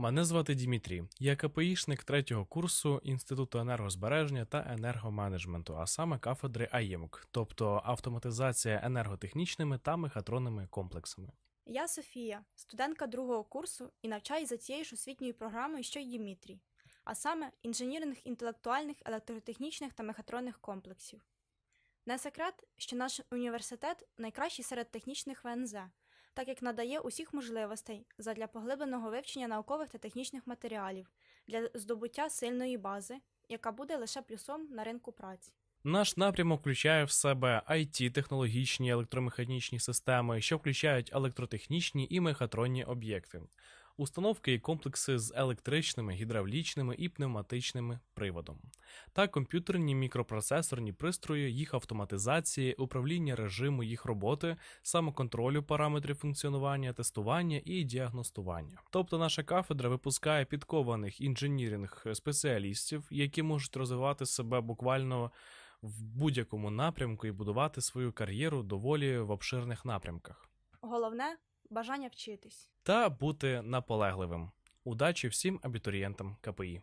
Мене звати Дімітрій. Я КПІшник третього курсу Інституту енергозбереження та енергоменеджменту, а саме кафедри АЄМК, тобто автоматизація енерготехнічними та мехатронними комплексами. Я Софія, студентка другого курсу і навчаюсь за цією ж освітньою програмою, що й Дімітрій, а саме інженірних інтелектуальних, електротехнічних та мехатронних комплексів. Не секрет, що наш університет найкращий серед технічних ВНЗ, так як надає усіх можливостей задля поглибленого вивчення наукових та технічних матеріалів для здобуття сильної бази, яка буде лише плюсом на ринку праці. Наш напрямок включає в себе it технологічні електромеханічні системи, що включають електротехнічні і мехатронні об'єкти, установки і комплекси з електричними, гідравлічними і пневматичними приводом, та комп'ютерні мікропроцесорні пристрої, їх автоматизації, управління режиму їх роботи, самоконтролю параметрів функціонування, тестування і діагностування. Тобто наша кафедра випускає підкованих інженіринг спеціалістів, які можуть розвивати себе буквально в будь-якому напрямку і будувати свою кар'єру доволі в обширних напрямках. Головне бажання вчитись. Та бути наполегливим. Удачі всім абітурієнтам КПІ.